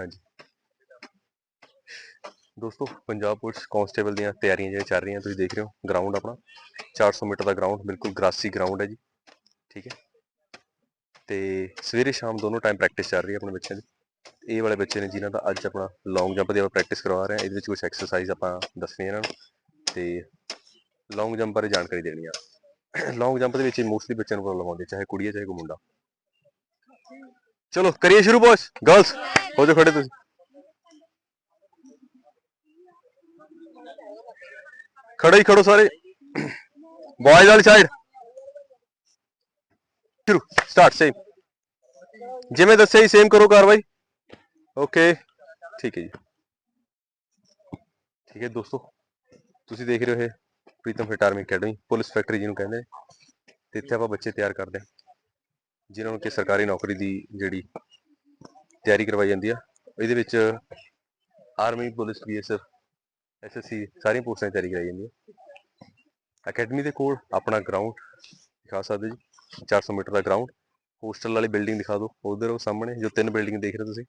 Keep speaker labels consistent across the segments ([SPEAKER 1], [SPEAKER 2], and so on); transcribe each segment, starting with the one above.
[SPEAKER 1] ਹਾਂਜੀ। ਦੋਸਤੋ, Punjab police constable ਦੀਆਂ ਤਿਆਰੀਆਂ ਜਿਹੜੀਆਂ ਚੱਲ ਰਹੀਆਂ, ਤੁਸੀਂ ਦੇਖ ਰਹੇ ਹੋ ਗਰਾਊਂਡ ਆਪਣਾ। 400 ਮੀਟਰ ਦਾ ਗਰਾਊਂਡ ਬਿਲਕੁਲ ਗ੍ਰਾਸੀ ਗਰਾਊਂਡ ਹੈ ਜੀ। ਠੀਕ ਹੈ। ਤੇ ਸਵੇਰੇ ਸ਼ਾਮ ਦੋਨੋਂ ਟਾਈਮ ਪ੍ਰੈਕਟਿਸ ਚੱਲ ਰਹੀ ਹੈ ਆਪਣੇ ਬੱਚਿਆਂ ਦੀ। ਇਹ ਵਾਲੇ ਬੱਚੇ ਨੇ ਜਿਨ੍ਹਾਂ ਦਾ ਅੱਜ ਆਪਣਾ ਲੌਂਗ ਜੰਪ ਦੀ ਆਪਾਂ ਪ੍ਰੈਕਟਿਸ ਕਰਵਾ ਰਹੇ ਹਾਂ। ਇਹਦੇ ਵਿੱਚ ਕੁਝ ਐਕਸਰਸਾਈਜ਼ ਆਪਾਂ ਦੱਸਣੀ ਇਹਨਾਂ ਨੂੰ। ਤੇ ਲੌਂਗ ਜੰਪ ਬਾਰੇ ਜਾਣਕਾਰੀ ਦੇਣੀ ਆ। ਲੌਂਗ ਜੰਪ ਦੇ ਵਿੱਚ ਮੋਸਟਲੀ ਬੱਚਿਆਂ ਨੂੰ ਪ੍ਰੋਬਲਮ ਆਉਂਦੀ ਹੈ, ਚਾਹੇ ਕੁੜੀ ਹੈ, ਚਾਹੇ ਕੋਈ ਮੁੰਡਾ। ਚਲੋ, ਕਰੀਏ ਸ਼ੁਰੂ ਬੋਸ ਗਰਲਸ ਹੋ ਜਾ ਖੜੇ ਤੁਸੀਂ। ਖੜੇ ਹੀ ਖੜੋ ਸਾਰੇ। ਬॉयਜ਼ ਵਾਲੀ ਸਾਈਡ ਸ਼ੁਰੂ ਸਟਾਰਟ ਸੇਮ ਜਿਵੇਂ ਦੱਸਿਆ ਹੀ ਸੇਮ ਕਰੋ ਕਾਰਵਾਈ। ਓਕੇ ਠੀਕ ਹੈ ਜੀ। ਠੀਕ ਹੈ ਦੋਸਤੋ, ਤੁਸੀਂ ਦੇਖ ਰਹੇ ਹੋ ਇਹ Pritam fit army academy, police factory ਜਿਹਨੂੰ ਕਹਿੰਦੇ। ਤੇ ਇੱਥੇ ਆਪਾਂ ਬੱਚੇ ਤਿਆਰ ਕਰਦੇ ਹਾਂ। ਜਿਨ੍ਹਾਂ ਨੂੰ ਕਿ ਸਰਕਾਰੀ ਨੌਕਰੀ ਦੀ ਜਿਹੜੀ ਤਿਆਰੀ ਕਰਵਾਈ ਜਾਂਦੀ ਆ, ਇਹਦੇ ਵਿੱਚ ਆਰਮੀ ਪੁਲਿਸ ਬੀਐਸਐਫ ਐਸਐਸਸੀ ਸਾਰੀਆਂ ਪੋਸਟਾਂ ਦੀ ਤਿਆਰੀ ਕਰਾਈ ਜਾਂਦੀ ਹੈ ਅਕੈਡਮੀ ਦੇ ਕੋਲ ਆਪਣਾ ਗਰਾਊਂਡ ਦਿਖਾ ਸਕਦੇ ਜੀ 400 ਮੀਟਰ ਦਾ ਗਰਾਊਂਡ ਹੋਸਟਲ ਵਾਲੀ ਬਿਲਡਿੰਗ ਦਿਖਾ ਦਿਓ, ਉਧਰ ਉਹ ਸਾਹਮਣੇ ਜੋ ਤਿੰਨ ਬਿਲਡਿੰਗ ਦੇਖ ਰਹੇ ਹੋ ਤੁਸੀਂ।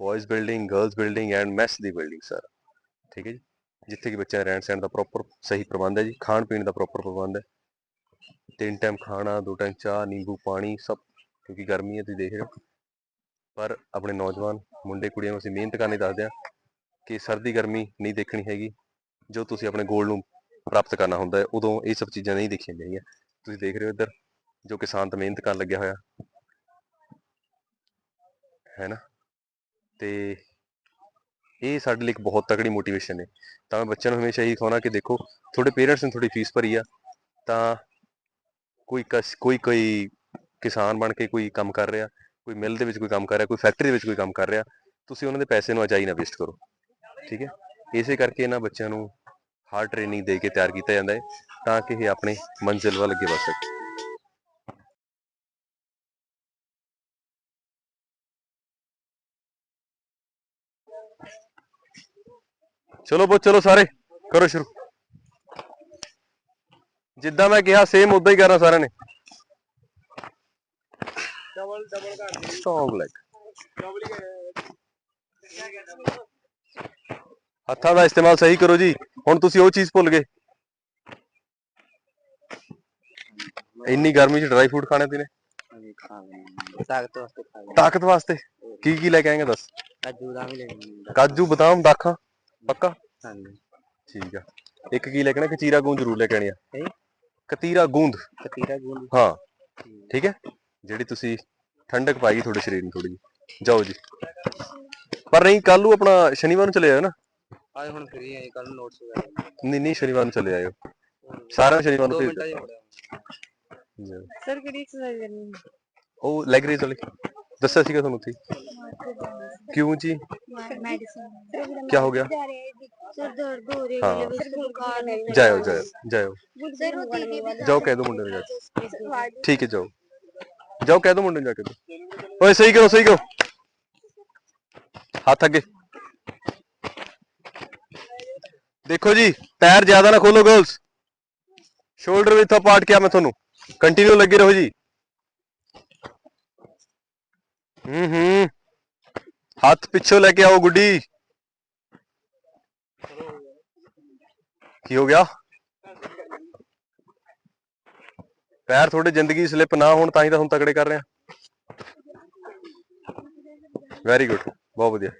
[SPEAKER 1] Boys building girls building and mess the building sir ਠੀਕ ਹੈ ਜੀ, ਜਿੱਥੇ ਕਿ ਬੱਚਿਆਂ ਦੇ ਰਹਿਣ ਸਹਿਣ ਦਾ ਪ੍ਰੋਪਰ ਸਹੀ ਪ੍ਰਬੰਧ ਹੈ ਜੀ ਖਾਣ ਪੀਣ ਦਾ ਪ੍ਰੋਪਰ ਪ੍ਰਬੰਧ ਹੈ। ਤਿੰਨ ਟਾਈਮ ਖਾਣਾ, ਦੋ ਟਾਈਮ ਚਾਹ, ਨਿੰਬੂ, ਪਾਣੀ, ਸਭ, ਕਿਉਂਕਿ ਗਰਮੀ ਹੈ, ਤੁਸੀਂ ਦੇਖ ਰਹੇ ਹੋ। ਪਰ ਆਪਣੇ ਨੌਜਵਾਨ ਮੁੰਡੇ, ਕੁੜੀਆਂ ਨੂੰ ਅਸੀਂ ਮਿਹਨਤ ਕਰਨੀ ਦੱਸਦੇ ਹਾਂ ਕਿ ਸਰਦੀ ਗਰਮੀ ਨਹੀਂ ਦੇਖਣੀ ਹੈਗੀ। ਜੋ ਤੁਸੀਂ ਆਪਣੇ ਗੋਲ ਨੂੰ ਪ੍ਰਾਪਤ ਕਰਨਾ ਹੁੰਦਾ ਹੈ, ਉਦੋਂ ਇਹ ਸਭ ਚੀਜ਼ਾਂ ਨਹੀਂ ਦੇਖੀਆਂ ਜਾਈਆਂ ਤੁਸੀਂ ਦੇਖ ਰਹੇ ਹੋ ਇੱਧਰ, ਜੋ ਕਿਸਾਨ ਤਾਂ ਮਿਹਨਤ ਕਰਨ ਲੱਗਿਆ ਹੋਇਆ। ਹੈ ਨਾ? ਤੇ ਇਹ ਸਾਡੇ ਲਈ ਇੱਕ ਬਹੁਤ ਤਕੜੀ ਮੋਟੀਵੇਸ਼ਨ ਹੈ। ਤਾਂ ਮੈਂ ਬੱਚਿਆਂ ਨੂੰ ਹਮੇਸ਼ਾ ਇਹੀ ਕਹਾਉਣਾ ਕਿ ਦੇਖੋ, ਤੁਹਾਡੇ ਪੇਰੈਂਟਸ ਨੇ ਤੁਹਾਡੀ ਫੀਸ ਭਰੀ ਆ, ਤਾਂ ਕੋਈ ਕਸ, ਕੋਈ ਕੋਈ ਕਿਸਾਨ ਬਣ ਕੇ ਕੋਈ ਕੰਮ ਕਰ ਰਿਹਾ, ਕੋਈ ਮਿਲ ਦੇ ਵਿੱਚ ਕੋਈ ਕੰਮ ਕਰ ਰਿਹਾ, ਕੋਈ ਫੈਕਟਰੀ ਦੇ ਵਿੱਚ ਕੋਈ ਕੰਮ ਕਰ ਰਿਹਾ, ਤੁਸੀਂ ਉਹਨਾਂ ਦੇ ਪੈਸੇ ਨੂੰ ਅਜਾਈ ਨਾ ਵੇਸਟ ਕਰੋ, ਠੀਕ ਹੈ? ਇਸੇ ਕਰਕੇ ਇਹਨਾਂ ਬੱਚਿਆਂ ਨੂੰ ਹਾਰਡ ਟ੍ਰੇਨਿੰਗ ਦੇ ਕੇ ਤਿਆਰ ਕੀਤਾ ਜਾਂਦਾ ਹੈ, ਤਾਂ ਕਿ ਇਹ ਆਪਣੇ ਮੰਜ਼ਿਲ ਵੱਲ ਅੱਗੇ ਵਧ ਸਕਣ। ਚਲੋ ਬੋ ਚਲੋ ਸਾਰੇ, ਕਰੋ ਸ਼ੁਰੂ। ਜਿੱਦਾਂ ਮੈਂ ਕਿਹਾ ਸੇਮ ਉਦਾਂ ਹੀ ਕਰਨਾ ਸਾਰਿਆਂ ਨੇ।
[SPEAKER 2] ਡਬਲ ਡਬਲ ਕਰ ਦੇ
[SPEAKER 1] ਸਟਰੋਂਗ ਲੈਗ
[SPEAKER 2] ਡਬਲ ਹੀ
[SPEAKER 1] ਹੱਥਾਂ ਦਾ ਇਸਤੇਮਾਲ ਸਹੀ ਕਰੋ ਜੀ। ਹੁਣ ਤੁਸੀਂ ਉਹ ਚੀਜ਼ ਭੁੱਲ ਗਏ। ਇੰਨੀ ਗਰਮੀ 'ਚ ਡਰਾਈ ਫੂਡ ਖਾਣੇ
[SPEAKER 2] ਲੈਂਦੇ ਤਾਕਤ ਵਾਸਤੇ ਖਾ ਲੈਂਦੇ।
[SPEAKER 1] ਤਾਕਤ ਵਾਸਤੇ। ਕੀ ਕੀ ਲੈ ਕੇ ਆਏਂਗੇ ਦੱਸ?
[SPEAKER 2] ਕਾਜੂ ਦਾ ਵੀ ਲੈ
[SPEAKER 1] ਕਾਜੂ ਬਦਾਮ ਦਾਖਾਂ। ਪੱਕਾ?
[SPEAKER 2] ਹਾਂਜੀ।
[SPEAKER 1] ਠੀਕ ਆ। ਇੱਕ ਕੀ ਲੈ ਕੇ ਆਣਾ ਕਚੀਰਾ ਗੂੰਦ ਜ਼ਰੂਰ ਲੈ ਕੇ ਆਣੀ ਆ? ਕਤੀਰਾ ਗੂੰਦ।
[SPEAKER 2] ਕਤੀਰਾ ਗੁੰਦ।
[SPEAKER 1] ਹਾਂ। ਠੀਕ। ਹੈ? ਜਿਹੜੀ ਤੁਸੀਂ ਠੰਡਕ ਪਾਏਗੀ ਤੁਹਾਡੇ ਸਰੀਰ ਨੂੰ ਥੋੜੀ ਜੀ ਜਾਓ ਜੀ। ਪਰ ਨਹੀਂ ਕੱਲ ਨੂੰ ਆਪਣਾ ਸ਼ਨੀਵਾਰ ਨੂੰ ਚਲੇ ਜਾਓ ਨਾ।
[SPEAKER 2] ਅੱਜ ਹੁਣ ਫ੍ਰੀ ਹੈ ਕੱਲ ਨੋਟਸ ਵਗੈਰਾ।
[SPEAKER 1] ਨਹੀਂ ਨਹੀਂ ਸ਼ਨੀਵਾਰ ਨੂੰ ਚਲੇ ਆਇਓ। ਸਾਰਾ ਸ਼ਨੀਵਾਰ ਨੂੰ
[SPEAKER 2] ਮੁੜਿਆ
[SPEAKER 3] ਸਰ ਕਿਹੜੀ ਐਕਸਰਸਾਈਜ਼ ਕਰਨੀ
[SPEAKER 1] ਉਹ ਲੈਗ ਰੇਸ ਵਾਲੀ। ਦੱਸਿਆ ਸੀਗਾ ਤੁਹਾਨੂੰ ਉੱਥੇ ਕਿਉਂ ਜੀ
[SPEAKER 3] मेडिसिन
[SPEAKER 1] क्या हो गया
[SPEAKER 3] सर दर्द हो रही
[SPEAKER 1] हाँ।
[SPEAKER 3] है गले में सर बुखार है
[SPEAKER 1] ਜਾਇਓ ਜਾਇਓ ਜਾਇਓ
[SPEAKER 3] सर वो दीदी भी
[SPEAKER 1] ਜਾਓ ਕਹਿ ਦਿਓ ਮੁੰਡੇ ਨੂੰ ਜਾ ਕੇ ਠੀਕ ਹੈ ਜਾਓ ਜਾਓ ਕਹਿ ਦਿਓ ਮੁੰਡੇ ਨੂੰ ਜਾ ਕੇ ਓਏ ਸਹੀ ਕਰੋ ਸਹੀ ਕਰੋ ਹੱਥ ਅੱਗੇ ਦੇਖੋ ਜੀ ਪੈਰ ਜ਼ਿਆਦਾ ਨਾ ਖੋਲੋ ਗਰਲਸ ਸ਼ੋਲਡਰ ਵਿੱਚ ਪਾਰਟ ਕਿਆ ਮੈਂ ਤੁਹਾਨੂੰ ਕੰਟੀਨਿਊ ਲੱਗੇ ਰਹੋ ਜੀ ਹੂੰ ਹੂੰ ਹੱਥ ਪਿੱਛੋਂ ਲੈ ਕੇ ਆਓ ਗੁੱਡੀ। ਕੀ ਹੋ ਗਿਆ? ਪੈਰ ਥੋੜੇ ਜ਼ਿੰਦਗੀ ਸਲਿੱਪ ਨਾ ਹੋਣ ਤਾਂ ਹੀ ਤਾਂ ਹੁਣ ਤਕੜੇ ਕਰ ਰਹੇ ਆ ਵੈਰੀ ਗੁੱਡ ਬਹੁਤ ਵਧੀਆ।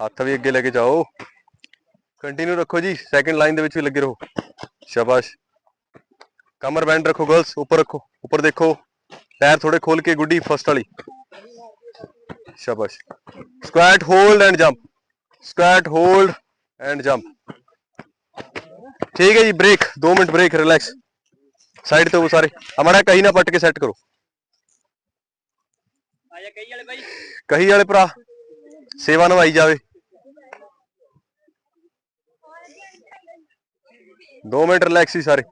[SPEAKER 1] ਹੱਥ ਵੀ ਅੱਗੇ ਲੈ ਕੇ ਜਾਓ। ਕੰਟੀਨਿਊ ਰੱਖੋ ਜੀ ਸੈਕਿੰਡ ਲਾਈਨ ਦੇ ਵਿੱਚ ਵੀ ਲੱਗੇ ਰਹੋ। ਸ਼ਾਬਾਸ਼। ਕਮਰ ਬੈਂਡ ਰੱਖੋ ਗਰਲਸ ਉੱਪਰ ਰੱਖੋ, ਉੱਪਰ ਦੇਖੋ। ਪੈਰ ਥੋੜੇ ਖੋਲ ਕੇ ਗੁੱਡੀ ਫਸਟ ਵਾਲੀ। ਸ਼ਾਬਾਸ਼। Squat hold and jump squat hold and jump ਠੀਕ ਹੈ ਜੀ break 2 minute break relax side ਤੇ ਉਹ ਸਾਰੇ ਹਮਾਰਾ ਕਹੀ ਨਾ ਪੱਟ ਕੇ ਸੈੱਟ ਕਰੋ।
[SPEAKER 2] ਆਜਾ ਕਈ ਵਾਲੇ ਬਾਈ।
[SPEAKER 1] ਕਹੀ ਵਾਲੇ ਭਰਾ। ਸੇਵਾ ਨਿਭਾਈ ਜਾਵੇ। 2 ਮਿੰਟ ਰਿਲੈਕਸ ਹੀ ਸਾਰੇ।